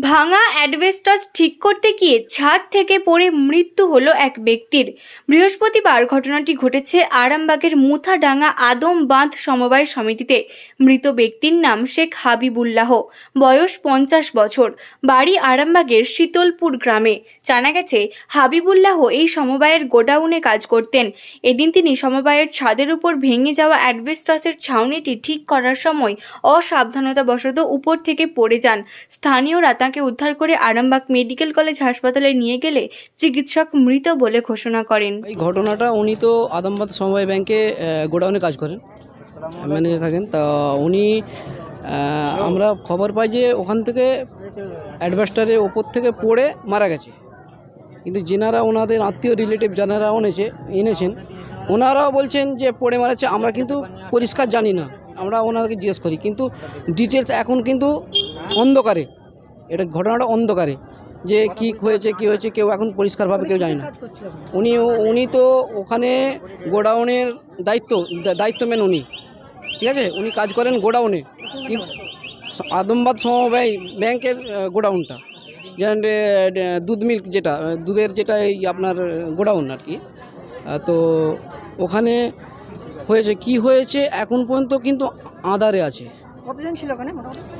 ভাঙা অ্যাডভেস্টাস ঠিক করতে গিয়ে ছাদ থেকে পড়ে মৃত্যু হলো এক ব্যক্তির। বৃহস্পতিবার ঘটনাটি ঘটেছে আরামবাগের মুথাডাঙ্গা আদম বাঁধ সমবায় সমিতিতে। মৃত ব্যক্তির নাম শেখ হাবিবুল্লাহ। বয়স পঞ্চাশ বছর। বাড়ি আরামবাগের শীতলপুর গ্রামে। জানা গেছে, হাবিবুল্লাহ এই সমবায়ের গোডাউনে কাজ করতেন। এদিন তিনি সমবায়ের ছাদের উপর ভেঙে যাওয়া অ্যাডভেস্টাসের ছাউনিটি ঠিক করার সময় অসাবধানতাবশত উপর থেকে পড়ে যান। স্থানীয়রা তাকে উদ্ধার করে আরামবাগ মেডিকেল কলেজ হাসপাতালে নিয়ে গেলে চিকিৎসক মৃত বলে ঘোষণা করেন। এই ঘটনাটা উনি তো আদমবাদ সমবায় ব্যাংকে গোডাউনে কাজ করেন। ম্যানেজার থাকেন। তা উনি আমরা খবর পাই যে ওখান থেকে অ্যাডভেস্টারের ওপর থেকে পড়ে মারা গেছে। কিন্তু যেনারা ওনাদের আত্মীয়, রিলেটিভ যারা এনেছে, এনেছেন, ওনারাও বলছেন যে পড়ে মারাচ্ছে আমরা কিন্তু পরিষ্কার জানি না। আমরা ওনাদেরকে জিজ্ঞেস করি। কিন্তু ডিটেলস এখন কিন্তু অন্ধকারে। এটা ঘটনাটা অন্ধকারে। যে কি হয়েছে কি হয়েছে কেউ এখন পরিষ্কারভাবে কেউ জানে না। উনি উনি তো ওখানে গোডাউনের দায়িত্ব দায়িত্ব মেন উনি। ঠিক আছে? উনি কাজ করেন গোডাউনে। আদমবাদ সমবায় ব্যাংকের গোডাউনটা। যেমন দুধ মিল্ক যেটা দুধের যেটা এই আপনার গোডাউন আর কি। তো ওখানে হয়েছে, কি হয়েছে এখন পর্যন্ত কিন্তু আদারে আছে। কতজন ছিল ওখানে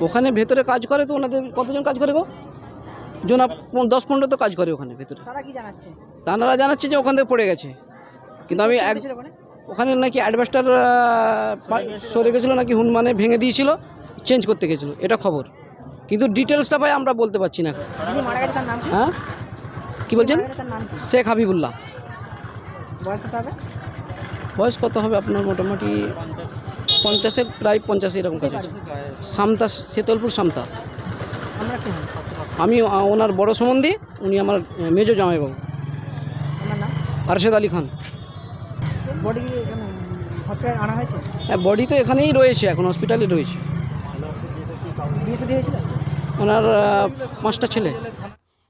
ওখানে ভেতরে কাজ করে তো ওনাদের কতজন কাজ করে গো? জনা দশ পনেরো তো কাজ করে ওখানে ভেতরে। তারা কি জানাচ্ছে? তারা জানাচ্ছে যে ওখান থেকে পড়ে গেছে। কিন্তু আমি এক ওখানে? নাকি অ্যাডভেস্টার সরে গেছিল নাকি হুনমানে ভেঙে দিয়েছিল চেঞ্জ করতে গেছিল এটা খবর। কিন্তু ডিটেলসটা ভাই আমরা বলতে পারছি না। হ্যাঁ? কি বলছেন? শেখ হাবিবুল্লাহ। বয়স কত হবে আপনার মোটামুটি? পঞ্চাশের প্রায় পঞ্চাশে এরকম কাজ সামতা শীতলপুর সামতা। আমি ওনার বড় সম্বন্ধী উনি আমার মেজো জামাইবাবু। আরশেদ আলী খান। হ্যাঁ বডি তো এখানেই রয়েছে এখন হসপিটালে রয়েছে। ওনার পাঁচটা ছেলে।